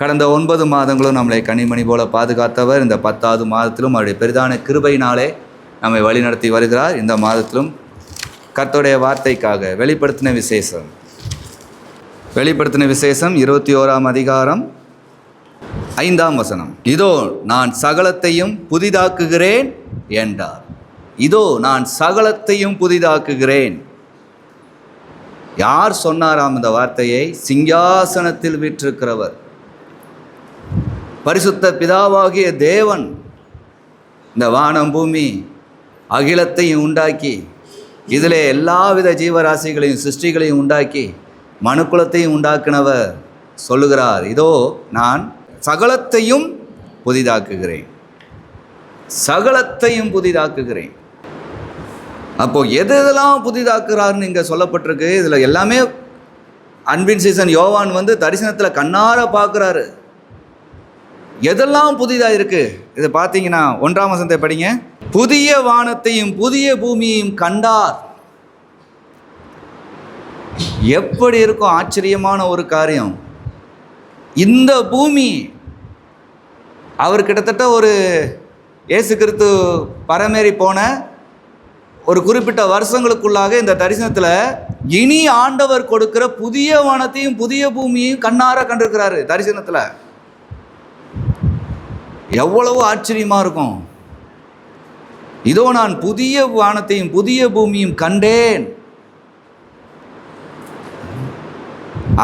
கடந்த ஒன்பது மாதங்களும் நம்மளை கனிமணி போல பாதுகாத்தவர். இந்த பத்தாவது மாதத்திலும் அவருடைய பெரிதான கிருபையினாலே நம்மை வழிநடத்தி வருகிறார். இந்த மாதத்திலும் கர்த்தருடைய வார்த்தைக்காக வெளிப்படுத்தின விசேஷம். வெளிப்படுத்தின விசேஷம் இருபத்தி ஓராம் அதிகாரம் ஐந்தாம் வசனம். இதோ நான் சகலத்தையும் புதிதாக்குகிறேன் என்றார். இதோ நான் சகலத்தையும் புதிதாக்குகிறேன். யார் சொன்னாராம் இந்த வார்த்தையை? சிங்காசனத்தில் விற்றிருக்கிறவர் பரிசுத்த பிதாவாகிய தேவன் இந்த வானம் பூமி அகிலத்தையும் உண்டாக்கி இதில் எல்லாவித ஜீவராசிகளையும் சிருஷ்டிகளையும் உண்டாக்கி மனுக்குலத்தையும் உண்டாக்கினவர் சொல்லுகிறார் இதோ நான் சகலத்தையும் புதிதாக்குகிறேன். சகலத்தையும் புதிதாக்குகிறேன். அப்போ எது எதெல்லாம் புதிதாக்குறாருன்னு இங்கே சொல்லப்பட்டிருக்கு. இதில் எல்லாமே அன்பின் சீசன் யோவான் வந்து தரிசனத்தில் கண்ணார பார்க்குறாரு. எதெல்லாம் புதிதாக இருக்குது இதை பார்த்தீங்கன்னா ஒன்றாம் வசந்தை படிங்க. புதிய வானத்தையும் புதிய பூமியையும் கண்டார். எப்படி இருக்கும் ஆச்சரியமான ஒரு காரியம். இந்த பூமி அவர் கிட்டத்தட்ட ஒரு இயேசு கிறிஸ்து பரமேறி போன ஒரு குறிப்பிட்ட வருஷங்களுக்குள்ளாக இந்த தரிசனத்தில் இனி ஆண்டவர் கொடுக்கிற புதிய வானத்தையும் புதிய பூமியையும் கண்ணார கண்டிருக்கிறாரு தரிசனத்தில். எவ்வளவு ஆச்சரியமாக இருக்கும். இதோ நான் புதிய வானத்தையும் புதிய பூமியும் கண்டேன்.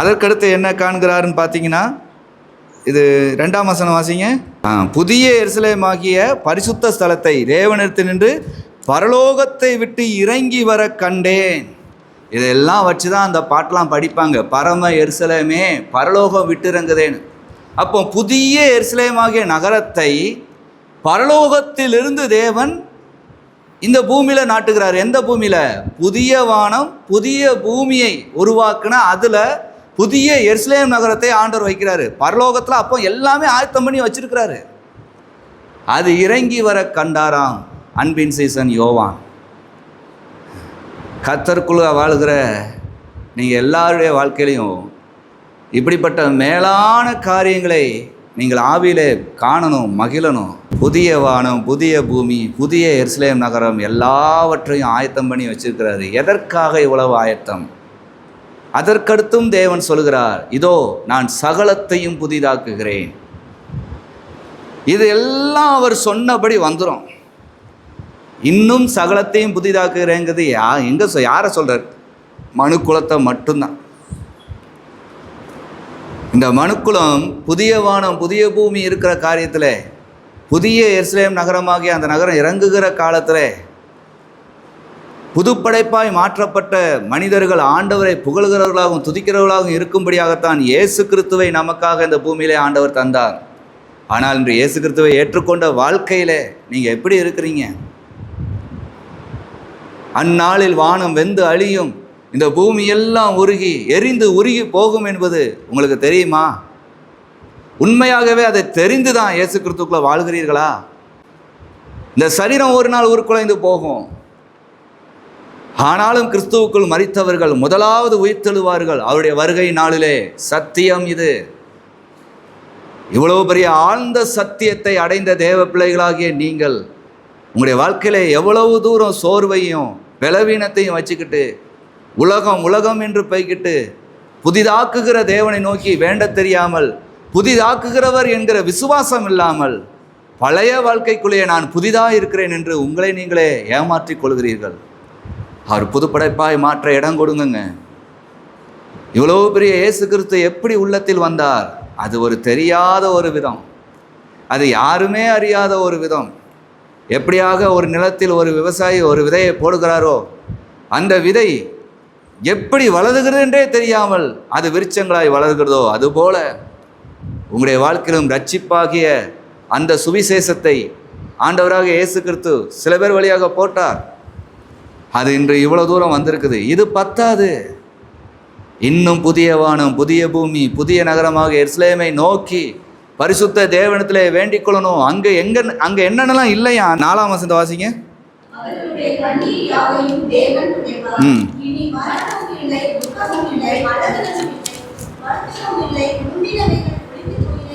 அதற்கடுத்து என்ன காண்கிறாருன்னு பார்த்தீங்கன்னா இது ரெண்டாம் வசனம் வாசிங்க. புதிய எரிசலமாகிய பரிசுத்த ஸ்தலத்தை தேவனிடத்தில் நின்று பரலோகத்தை விட்டு இறங்கி வர கண்டேன். இதெல்லாம் வச்சு தான் அந்த பாட்டெலாம் படிப்பாங்க. பரம எருசலேமே பரலோகம் விட்டு இறங்குதேன்னு. அப்போ புதிய எருசலேமாகிய நகரத்தை பரலோகத்திலிருந்து தேவன் இந்த பூமியில் நாட்டுகிறார். எந்த பூமியில்? புதிய வானம் புதிய பூமியை உருவாக்குன அதில் புதிய எருசலேம் நகரத்தை ஆண்டவர் வைக்கிறாரு. பரலோகத்தில் அப்போ எல்லாமே ஆயத்தம் பண்ணி வச்சிருக்கிறாரு. அது இறங்கி வர கண்டாராம் அன்பின் சீசன் யோவான். கத்தருக்குள்ள வாழுகிற நீங்கள் எல்லாருடைய வாழ்க்கையிலையும் இப்படிப்பட்ட மேலான காரியங்களை நீங்கள் ஆவியிலே காணணும் மகிழணும். புதிய வானம் புதிய பூமி புதிய எருசலேம் நகரம் எல்லாவற்றையும் ஆயத்தம் பண்ணி வச்சிருக்கிறாரு. எதற்காக இவ்வளவு ஆயத்தம்? அதற்கடுத்தும் தேவன் சொல்கிறார் இதோ நான் சகலத்தையும் புதிதாக்குகிறேன். இது எல்லாம் அவர் சொன்னபடி வந்துடும் இன்னும் சகலத்தையும் புதிதாக்குகிறேங்கிறது யா எங்கே யாரை சொல்கிறார் மனு குலத்தை மட்டும்தான். இந்த மனுக்குளம் புதிய வானம் புதிய பூமி இருக்கிற காரியத்தில் புதிய எருசலேம் நகரமாகிய அந்த நகரம் இறங்குகிற காலத்தில் புதுப்படைப்பாய் மாற்றப்பட்ட மனிதர்கள் ஆண்டவரை புகழ்கிறவர்களாகவும் துதிக்கிறவர்களாகவும் இருக்கும்படியாகத்தான் இயேசு கிறிஸ்துவை நமக்காக இந்த பூமியிலே ஆண்டவர் தந்தார். ஆனால் இன்று இயேசு கிறிஸ்துவை ஏற்றுக்கொண்ட வாழ்க்கையில் நீங்கள் எப்படி இருக்கிறீங்க? அந்நாளில் வானம் வெந்து அழியும் இந்த பூமி எல்லாம் உருகி எரிந்து உருகி போகும் என்பது உங்களுக்கு தெரியுமா? உண்மையாகவே அதை தெரிந்து தான் இயேசு கிறிஸ்துக்குள்ள வாழ்கிறீர்களா? இந்த சரீரம் ஒரு நாள் உருக்குலைந்து போகும். ஆனாலும் கிறிஸ்துவுக்குள் மறித்தவர்கள் முதலாவது உயிர்த்தெழுவார்கள் அவருடைய வருகை நாளிலே சத்தியம் இது. இவ்வளவு பெரிய ஆழ்ந்த சத்தியத்தை அடைந்த தேவ பிள்ளைகளாகிய நீங்கள் உங்களுடைய வாழ்க்கையில எவ்வளவு தூரம் சோர்வையும் பலவீனத்தையும் வச்சுக்கிட்டு உலகம் உலகம் என்று பைக்கிட்டு புதிதாக்குகிற தேவனை நோக்கி வேண்ட தெரியாமல் புதிதாக்குகிறவர் என்கிற விசுவாசம் இல்லாமல் பழைய வாழ்க்கைக்குள்ளேயே நான் புதிதாக இருக்கிறேன் என்று உங்களை நீங்களே ஏமாற்றிக் கொள்கிறீர்கள். அவர் புதுப்படைப்பாய் மாற்ற இடம் கொடுங்கங்க. இவ்வளோ பெரிய இயேசு கிறிஸ்து எப்படி உள்ளத்தில் வந்தார்? அது ஒரு தெரியாத ஒரு விதம். அது யாருமே அறியாத ஒரு விதம். எப்படியாக ஒரு நிலத்தில் ஒரு விவசாயி ஒரு விதையை போடுகிறாரோ அந்த விதை எப்படி வளருகிறது என்றே தெரியாமல் அது விருச்சங்களாய் வளர்கிறதோ அதுபோல உங்களுடைய வாழ்க்கையிலும் ரட்சிப்பாகிய அந்த சுவிசேஷத்தை ஆண்டவராக இயேசு கிறிஸ்து சில பேர் வழியாக போட்டார். அது இன்று இவ்வளோ தூரம் வந்திருக்குது. இது பத்தாது. இன்னும் புதிய வானம் புதிய பூமி புதிய நகரமாக எருசலேமை நோக்கி பரிசுத்த தேவனத்திலே வேண்டிக் கொள்ளணும். அங்கே எங்கே அங்கே என்னென்னலாம் இல்லையா? நாலாம் வசந்த வாசிங்க. அவர்களுடைய கண்ணீர் யாவையும் தேவன் துடைப்பார். ம். இனி மரணமும் இல்லை, துக்கமும் இல்லை, அழகுதலும் இல்லை, வருத்தமும் இல்லை, முந்தினவைகள் ஒழிந்து போயின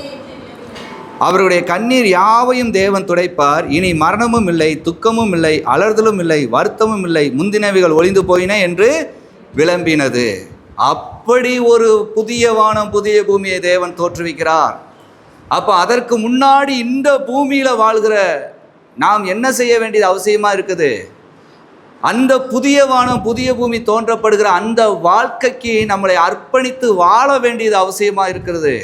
அவருடைய கண்ணீர் யாவையும் தேவன் துடைப்பார். இனி மரணமும் இல்லை துக்கமும் இல்லை அலறுதலும் இல்லை வருத்தமும் இல்லை முந்தினவைகள் ஒளிந்து போயின என்று விளம்பினது. அப்படி ஒரு புதிய வானம் புதிய பூமியை தேவன் தோற்றுவிக்கிறார். அப்போ அதற்கு முன்னாடி இந்த பூமியில் வாழ்கிற நாம் என்ன செய்ய வேண்டியது அவசியமாக இருக்குது? அந்த புதிய வானம் புதிய பூமி தோன்றப்படுகிற அந்த வாழ்க்கைக்கு நம்மளை அர்ப்பணித்து வாழ வேண்டியது அவசியமாக இருக்கிறது?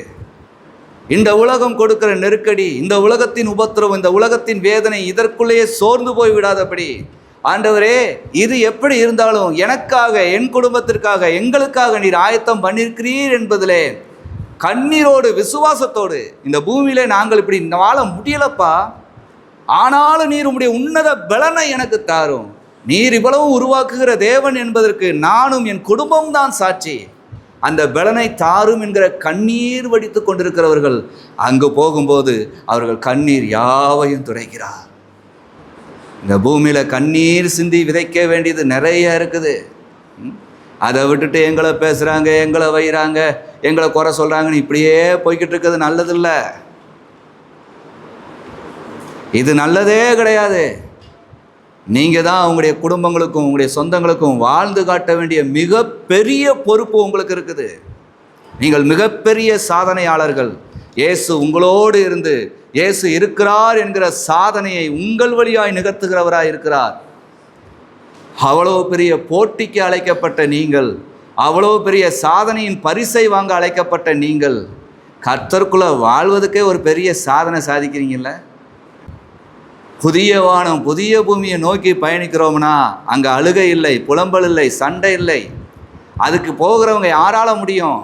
இந்த உலகம் கொடுக்கிற நெருக்கடி இந்த உலகத்தின் உபத்திரவம் இந்த உலகத்தின் வேதனை இதற்குள்ளேயே சோர்ந்து போய் விடாதபடி. ஆண்டவரே இது எப்படி இருந்தாலும் எனக்காக என் குடும்பத்திற்காக எங்களுக்காக நீர் ஆயத்தம் பண்ணியிருக்கிறீர் என்பதிலே கண்ணீரோடு விசுவாசத்தோடு இந்த பூமியிலே நாங்கள் இப்படி வாழ முடியலப்பா? ஆனாலும் நீர் உம்முடைய உன்னத பலனை எனக்கு தாரும். நீர் இவ்வளவு உருவாக்குகிற தேவன் என்பதற்கு நானும் என் குடும்பம் தான் சாட்சி. அந்த பலனை தாரும் என்கிற கண்ணீர் வடித்து கொண்டிருக்கிறவர்கள் அங்கு போகும்போது அவர்கள் கண்ணீர் யாவையும் துடைக்கிறார். இந்த பூமியில் கண்ணீர் சிந்தி விதைக்க வேண்டியது நிறைய இருக்குது. அதை விட்டுட்டு எங்களை பேசுகிறாங்க எங்களை வைகிறாங்க எங்களை குறை சொல்கிறாங்கன்னு இப்படியே போய்கிட்டு இருக்கிறது நல்லதில்லை. இது நல்லதே கிடையாது. நீங்கள் தான் உங்களுடைய குடும்பங்களுக்கும் உங்களுடைய சொந்தங்களுக்கும் வாழ்ந்து காட்ட வேண்டிய மிகப்பெரிய பொறுப்பு உங்களுக்கு இருக்குது. நீங்கள் மிகப்பெரிய சாதனையாளர்கள். இயேசு உங்களோடு இருந்து இயேசு இருக்கிறார் என்கிற சாதனையை உங்கள் வழியாய் நிகழ்த்துகிறவராய் இருக்கிறார். அவ்வளோ பெரிய போட்டிக்கு அழைக்கப்பட்ட நீங்கள் அவ்வளோ பெரிய சாதனையின் பரிசை வாங்க அழைக்கப்பட்ட நீங்கள் கர்த்தர்குள்ளே வாழ்வதுக்கே ஒரு பெரிய சாதனை சாதிக்கிறீங்களே புதிய வானம் புதிய பூமியை நோக்கி பயணிக்கிறோம்னா அங்கே அழுகை இல்லை புலம்பல் இல்லை சண்டை இல்லை. அதுக்கு போகிறவங்க யாரால முடியும்?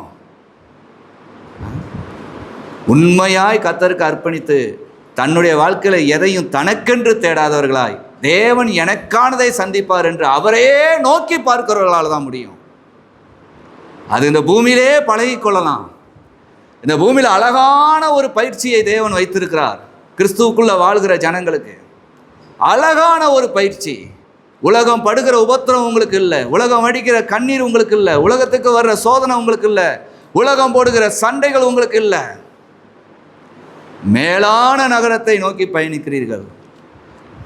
உண்மையாய் கத்தருக்கு அர்ப்பணித்து தன்னுடைய வாழ்க்கையில் எதையும் தனக்கென்று தேடாதவர்களாய் தேவன் எனக்கானதை சந்திப்பார் என்று அவரே நோக்கி பார்க்கிறவர்களால் தான் முடியும். அது இந்த பூமியிலே பழகிக்கொள்ளலாம் இந்த பூமியில் அழகான ஒரு பயிற்சியை தேவன் வைத்திருக்கிறார். கிறிஸ்துவுக்குள்ள வாழ்கிற ஜனங்களுக்கு. அழகான ஒரு பயிற்சி. உலகம் படுகிற உபத்திரம் உங்களுக்கு இல்லை. உலகம் அடிக்கிற கண்ணீர் உங்களுக்கு இல்லை. உலகத்துக்கு வர்ற சோதனை உங்களுக்கு இல்லை. உலகம் போடுகிற சண்டைகள் உங்களுக்கு இல்லை. மேலான நகரத்தை நோக்கி பயணிக்கிறீர்கள்.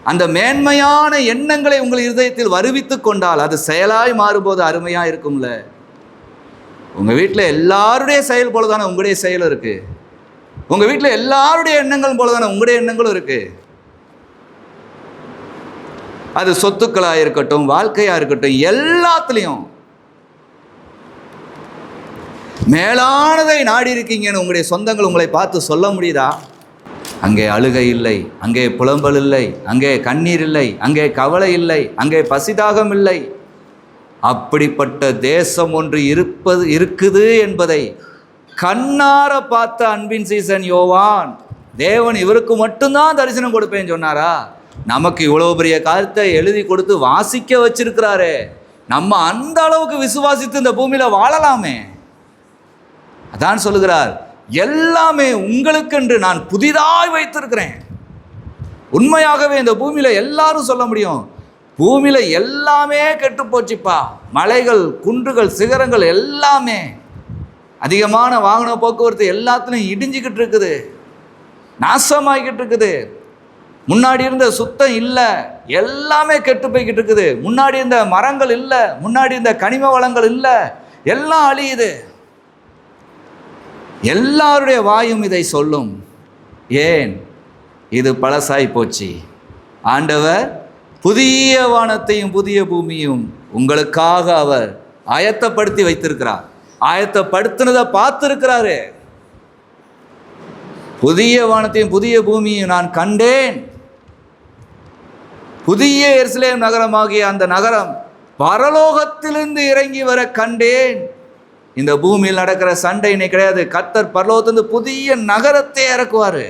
அந்த மேன்மையான எண்ணங்களை உங்கள் இருதயத்தில் வருவித்துக் கொண்டால் அது செயலாய் மாறும்போது அருமையாக இருக்கும்ல. உங்கள் வீட்டில் எல்லாருடைய செயல் போல தானே உங்களுடைய செயல் இருக்குது உங்கள் வீட்டில் எல்லாருடைய எண்ணங்கள் போல தானே உங்களுடைய எண்ணங்களும் இருக்குது அது சொத்துக்களாக இருக்கட்டும் வாழ்க்கையாக இருக்கட்டும் எல்லாத்துலேயும். மேலானதை நாடி இருக்கீங்கன்னு உங்களுடைய சொந்தங்கள் உங்களை பார்த்து சொல்ல முடியுதா? அங்கே அழுகை இல்லை அங்கே புலம்பல் இல்லை அங்கே கண்ணீர் இல்லை அங்கே கவலை இல்லை அங்கே பசிதாகம் இல்லை. அப்படிப்பட்ட தேசம் ஒன்று இருப்பது இருக்குது என்பதை கண்ணார பார்த்த அன்பின் சீசன் யோவான். தேவன் இவருக்கு மட்டும்தான் தரிசனம் கொடுப்பேன்னு சொன்னாரா? நமக்கு இவ்வளோ பெரிய காரியத்தை எழுதி கொடுத்து வாசிக்க வச்சிருக்கிறாரே. நம்ம அந்த அளவுக்கு விசுவாசித்து இந்த பூமியில் வாழலாமே. அதான் சொல்லுகிறார் எல்லாமே உங்களுக்கென்று நான் புதிதாய் வைத்திருக்கிறேன். உண்மையாகவே இந்த பூமியில எல்லாரும் சொல்ல முடியும் பூமியில எல்லாமே கெட்டு போச்சுப்பா. மலைகள் குன்றுகள் சிகரங்கள் எல்லாமே. அதிகமான வாகன போக்குவரத்து எல்லாத்துலையும் இடிஞ்சிக்கிட்டு இருக்குது. நாசமாகிக்கிட்டு இருக்குது. முன்னாடி இருந்த சுத்தம் இல்லை. எல்லாமே கெட்டு போய்கிட்டு இருக்குது. முன்னாடி இருந்த மரங்கள் இல்லை. முன்னாடி இருந்த கனிம வளங்கள் இல்லை. எல்லாம் அழியுது. எல்லாருடைய வாயும் இதை சொல்லும். ஏன்? இது பழசாய் போச்சு. ஆண்டவர் புதிய வானத்தையும் புதிய பூமியும் உங்களுக்காக அவர் ஆயத்தப்படுத்தி வைத்திருக்கிறார். ஆயத்தப்படுத்தினதை பார்த்துருக்கிறாரு. புதிய வானத்தையும் புதிய பூமியையும் நான் கண்டேன். புதிய எருசலேம் நகரமாகிய அந்த நகரம் பரலோகத்திலிருந்து இறங்கி வர கண்டேன். இந்த பூமியில் நடக்கிற சண்டை இன்னைக்கு கிடையாது. கத்தர் பரலோகத்திலிருந்து புதிய நகரத்தை இறக்குவார்.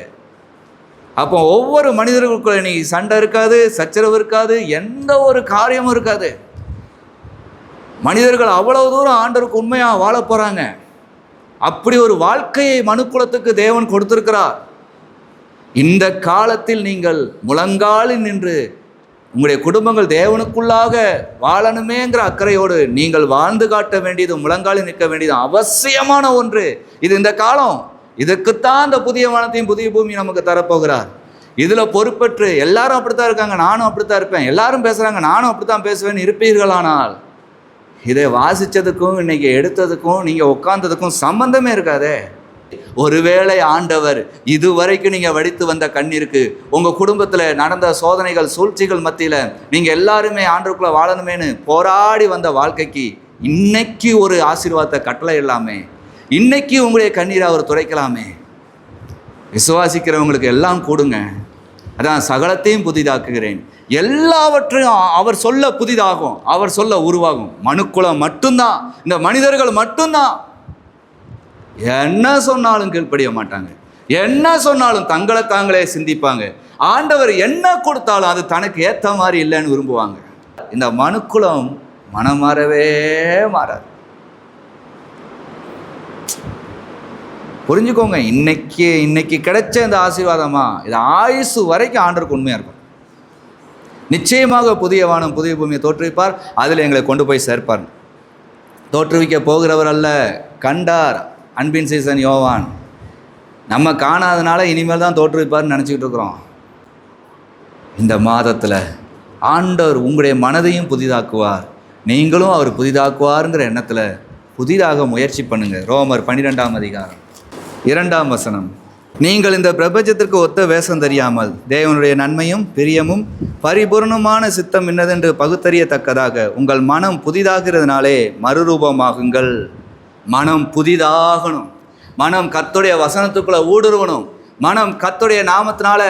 அப்போ ஒவ்வொரு மனிதர்களுக்குள்ள இன்னைக்கு சண்டை இருக்காது சச்சரவு இருக்காது எந்த ஒரு காரியமும் இருக்காது. மனிதர்கள் அவ்வளவு தூரம் ஆண்டருக்கு உண்மையாக வாழ போகிறாங்க அப்படி ஒரு வாழ்க்கையை மனுக்குலத்துக்கு தேவன் கொடுத்திருக்கிறார். இந்த காலத்தில் நீங்கள் முழங்காலில் நின்று உங்களுடைய குடும்பங்கள் தேவனுக்குள்ளாக வாழணுமேங்கிற அக்கறையோடு நீங்கள் வாழ்ந்து காட்ட வேண்டியது முழங்காலி நிற்க வேண்டியது அவசியமான ஒன்று. இது இந்த காலம். இதுக்குத்தான் அந்த புதிய வானத்தையும் புதிய பூமி நமக்கு தரப்போகிறார். இதில் பொறுப்பற்று எல்லாரும் அப்படித்தான் இருக்காங்க நானும் அப்படித்தான் இருப்பேன். எல்லாரும் பேசுகிறாங்க நானும் அப்படித்தான் பேசுவேன் இருப்பீர்களானால் இதை வாசித்ததுக்கும் இன்றைக்கி எடுத்ததுக்கும் நீங்கள் உட்காந்ததுக்கும் சம்பந்தமே இருக்காதே. ஒருவேளை ஆண்டவர் இதுவரைக்கும் நீங்கள் வடித்து வந்த கண்ணீருக்கு உங்கள் குடும்பத்தில் நடந்த சோதனைகள் சூழ்ச்சிகள் மத்தியில் நீங்கள் எல்லாருமே ஆண்டருக்குள்ளே வாழணுமேனு போராடி வந்த வாழ்க்கைக்கு இன்னைக்கு ஒரு ஆசீர்வாதத்தை கட்டளை இல்லாமே இன்னைக்கு உங்களுடைய கண்ணீரை அவர் துடைக்கலாமே. விசுவாசிக்கிறவங்களுக்கு எல்லாம் கொடுங்க. அதான் சகலத்தையும் புதிதாக்குகிறேன். எல்லாவற்றையும் அவர் சொல்ல புதிதாகும். அவர் சொல்ல உருவாகும். மனுக்குலம் மட்டும்தான். இந்த மனிதர்கள் மட்டும்தான். என்ன சொன்னாலும் கீழ்ப்படிய மாட்டாங்க. என்ன சொன்னாலும் தங்களை தாங்களே சிந்திப்பாங்க. ஆண்டவர் என்ன கொடுத்தாலும் அது தனக்கு ஏற்ற மாதிரி இல்லைன்னு விரும்புவாங்க. இந்த மனுக்குலம் மனம் மாறவே மாறாது. புரிஞ்சுக்கோங்க இன்னைக்கு இன்னைக்கு கிடைச்ச இந்த ஆசீர்வாதமா இது ஆயுசு வரைக்கும் ஆண்டருக்கு உண்மையாக இருக்கும். நிச்சயமாக புதிய வானம் புதிய பூமியை தோற்றுவிப்பார். அதில் எங்களை கொண்டு போய் சேர்ப்பார். தோற்றுவிக்க போகிறவர் அல்ல கண்டார். அன்பின் சீசன் யோவான். நம்ம காணாதனால இனிமேல் தான் தோற்றுவிப்பார்னு நினச்சிக்கிட்டு இருக்கிறோம். இந்த மாதத்தில் ஆண்டவர் உங்களுடைய மனதையும் புதிதாக்குவார். நீங்களும் அவர் புதிதாக்குவாருங்கிற எண்ணத்தில் புதிதாக முயற்சி பண்ணுங்கள் ரோமர் பன்னிரெண்டாம் அதிகாரம். இரண்டாம் வசனம். நீங்கள் இந்த பிரபஞ்சத்திற்கு ஒத்த வேஷம் தெரியாமல் தேவனுடைய நன்மையும் பிரியமும் பரிபூர்ணமான சித்தம் என்னதென்று பகுத்தறியத்தக்கதாக உங்கள் மனம் புதிதாகிறதுனாலே மறுரூபமாகுங்கள். மனம் புதிதாகணும். மனம் கத்துடைய வசனத்துக்குள்ளே ஊடுருவணும். மனம் கத்துடைய நாமத்தினால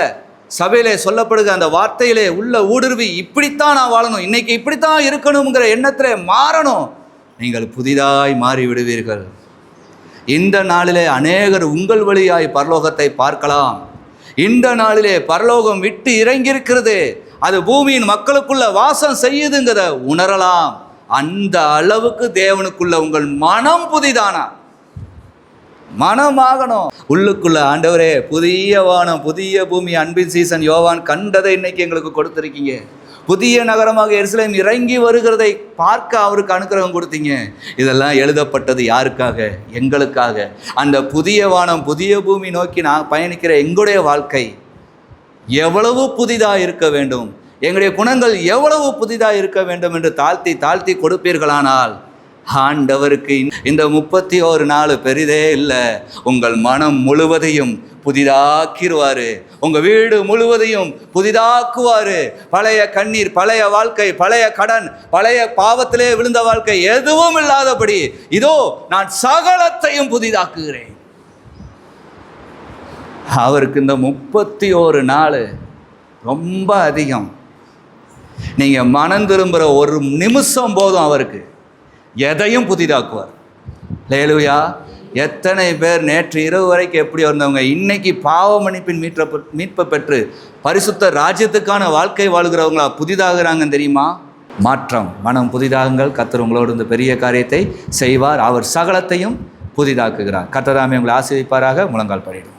சபையிலே சொல்லப்படுகிற அந்த வார்த்தையிலே உள்ள ஊடுருவி இப்படித்தான் நான் வாழணும். இன்னைக்கு இப்படித்தான் இருக்கணுங்கிற எண்ணத்தில் மாறணும். நீங்கள் புதிதாய் மாறி விடுவீர்கள் இந்த நாளிலே அநேகர் உங்கள் வழியாய் பரலோகத்தை பார்க்கலாம். இந்த நாளிலே பரலோகம் விட்டு இறங்கியிருக்கிறது. அது பூமியின் மக்களுக்குள்ள வாசம் செய்யுதுங்கிறத உணரலாம். அந்த அளவுக்கு தேவனுக்குள்ள உங்கள் மனம் புதிதானா? மனமாகணும். உள்ளுக்குள்ள ஆண்டவரே புதிய வானம் புதிய பூமி அன்பின் சீசன் யோவான் கண்டதை இன்னைக்கு எங்களுக்கு கொடுத்துருக்கீங்க. புதிய நகரமாக எருசலேம் இறங்கி வருகிறதை பார்க்க அவருக்கு அனுக்கிரகம் கொடுத்தீங்க. இதெல்லாம் எழுதப்பட்டது யாருக்காக? எங்களுக்காக. அந்த புதிய வானம் புதிய பூமி நோக்கி நான் பயணிக்கிற எங்களுடைய வாழ்க்கை எவ்வளவு புதிதாக இருக்க வேண்டும்? எங்களுடைய குணங்கள் எவ்வளவு புதிதாக இருக்க வேண்டும் என்று தாழ்த்தி தாழ்த்தி கொடுப்பீர்களானால் ஆண்டவருக்கு இந்த- முப்பத்தி ஒரு நாள் பெரிதே இல்லை. உங்கள் மனம் முழுவதையும் புதிதாக்கிடுவாரு உங்கள் வீடு முழுவதையும் புதிதாக்குவார். பழைய கண்ணீர் பழைய வாழ்க்கை பழைய கடன் பழைய பாவத்திலே விழுந்த வாழ்க்கை எதுவும் இல்லாதபடி இதோ நான் சகலத்தையும் புதிதாக்குகிறேன். அவருக்கு இந்த முப்பத்தி ஒரு நாள் ரொம்ப அதிகம். நீங்கள் மனம் திரும்புகிற ஒரு நிமிஷம் போதும் அவருக்கு. எதையும் புதிதாக்குவார். லேலுயா எத்தனை பேர் நேற்று இரவு வரைக்கும் எப்படி வந்தவங்க இன்னைக்கு பாவ மன்னிப்பின் மீட்ப மீட்பை பெற்று பரிசுத்த ராஜ்யத்துக்கான வாழ்க்கை வாழ்கிறவங்களா புதிதாகிறாங்கன்னு தெரியுமா? மாற்றம். மனம் புதிதாகுங்கள். கத்தர் உங்களோடு இந்த பெரிய காரியத்தை செய்வார். அவர் சகலத்தையும் புதிதாக்குகிறார். கத்ததாமே உங்களை ஆசிரிப்பாராக முழங்கால் படிடும்